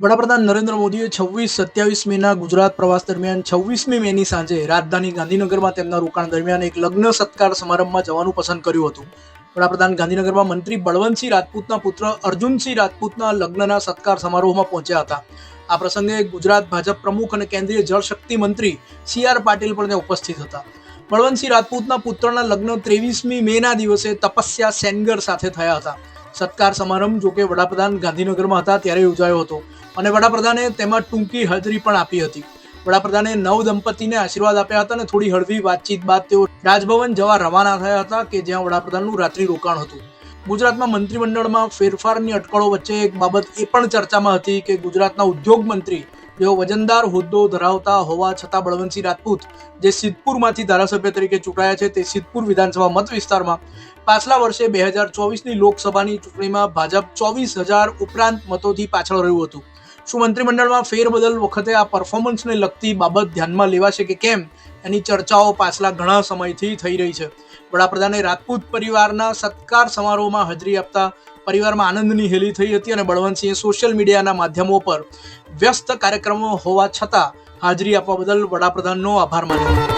વડાપ્રધાન નરેન્દ્ર મોદીએ છવ્વીસ સત્યાવીસ મેના ગુજરાત પ્રવાસ દરમિયાન છવ્વીસમી મેની સાંજે રાજધાની ગાંધીનગરમાં તેમના રોકાણ દરમિયાન એક લગ્ન સત્કાર સમારંભમાં જવાનું પસંદ કર્યું હતું. વડાપ્રધાન ગાંધીનગરમાં મંત્રી બળવંતસિંહ રાજપૂતના પુત્ર અર્જુનસિંહ રાજપૂતના લગ્નના સત્કાર સમારોહમાં પહોંચ્યા હતા. આ પ્રસંગે ગુજરાત ભાજપ પ્રમુખ અને કેન્દ્રીય જળશક્તિ મંત્રી સી આર પાટીલ પણ ત્યાં ઉપસ્થિત હતા. બળવંતસિંહ રાજપૂતના પુત્રના લગ્ન ત્રેવીસમી મેના દિવસે તપસ્યા સેનગર સાથે થયા હતા. સત્કાર સમારંભ જોકે વડાપ્રધાન ગાંધીનગરમાં હતા ત્યારે યોજાયો હતો. અને વડાપ્રધાને તેમાં ટૂંકી હાજરી પણ આપી હતી. વડાપ્રધાને નવ દંપતીને આશીર્વાદ આપ્યા હતા અને થોડી હળવી વાતચીત બાદ તેઓ રાજભવન જવા રવાના થયા હતા કે જ્યાં વડાપ્રધાનનું રાત્રિ રોકાણ હતું. ગુજરાતમાં મંત્રીમંડળમાં ફેરફારની અટકળો વચ્ચે એક બાબત એ પણ ચર્ચામાં હતી કે ગુજરાતના ઉદ્યોગ મંત્રી જેઓ વજનદાર હોદ્દો ધરાવતા હોવા છતાં બળવંતસિંહ રાજપૂત, જે સિદ્ધપુરમાંથી ધારાસભ્ય તરીકે ચૂંટાયા છે તે સિદ્ધપુર વિધાનસભા મત વિસ્તારમાં પાછલા વર્ષે બે હજાર ચોવીસની લોકસભાની ચૂંટણીમાં ભાજપ ચોવીસ હજાર ઉપરાંત મતોથી પાછળ રહ્યું હતું. શું મંત્રીમંડળમાં ફેરબદલ વખતે આ પરફોર્મન્સને લગતી બાબત ધ્યાનમાં લેવાશે કે કેમ? એની ચર્ચાઓ પાછલા ઘણા સમયથી થઈ રહી છે. વડાપ્રધાને રાજપૂત પરિવારના સત્કાર સમારોહમાં હાજરી આપતા પરિવારમાં આનંદની હેલી થઈ હતી અને બળવંતસિંહે સોશિયલ મીડિયાના માધ્યમો પર વ્યસ્ત કાર્યક્રમો હોવા છતાં હાજરી આપવા બદલ વડાપ્રધાનનો આભાર માન્યો.